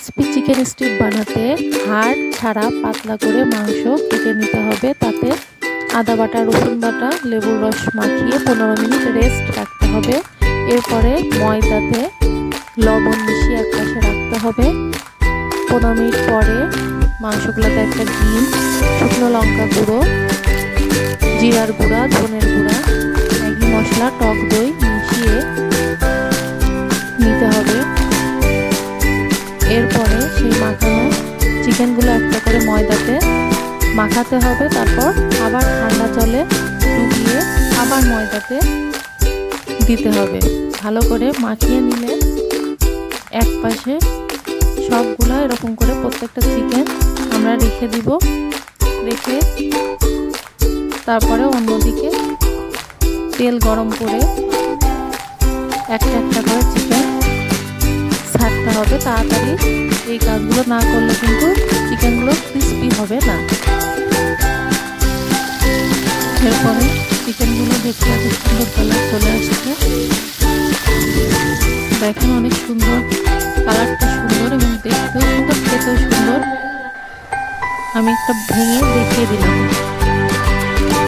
Crispy chicken stick বানাতে হাড় ছাড়া পাতলা করে মাংস কেটে নিতে হবে। তাতে আদা বাটা, রসুন বাটা, লেবুর রস মাখিয়ে পনেরো মিনিট রেস্ট রাখতে হবে। এরপরে ময়দাতে লবণ মিশিয়ে এক পাশে রাখতে হবে। পনেরো মিনিট পরে মাংসগুলোতে একটা ডিম, শুকনো লঙ্কা গুঁড়ো, জিরার গুঁড়া, ধনের গুঁড়া, ম্যাগি মশলা, টক দই এরপরে সেই মাখানো চিকেনগুলো একটা করে ময়দাতে মাখাতে হবে। তারপর আবার ঠান্ডা জলে ডুবিয়ে আবার ময়দাতে দিতে হবে। ভালো করে মাখিয়ে নিলে এক পাশে সবগুলো এরকম করে প্রত্যেকটা চিকেন আমরা রেখে দিব। রেখে তারপরে অন্যদিকে তেল গরম করে একটা একটা করে চিকেন হবে তাড়াতাড়ি। এই কাজগুলো না করলে কিন্তু চিকেনগুলো ক্রিস্পি হবে না। এরপরে চিকেনগুলো দেখতে এত সুন্দর কালার চলে আসছে। দেখেন অনেক সুন্দর কালারটা সুন্দর এবং দেখতেও সুন্দর, খেতেও সুন্দর। আমি একটা ভেঙে দেখিয়ে দিলাম।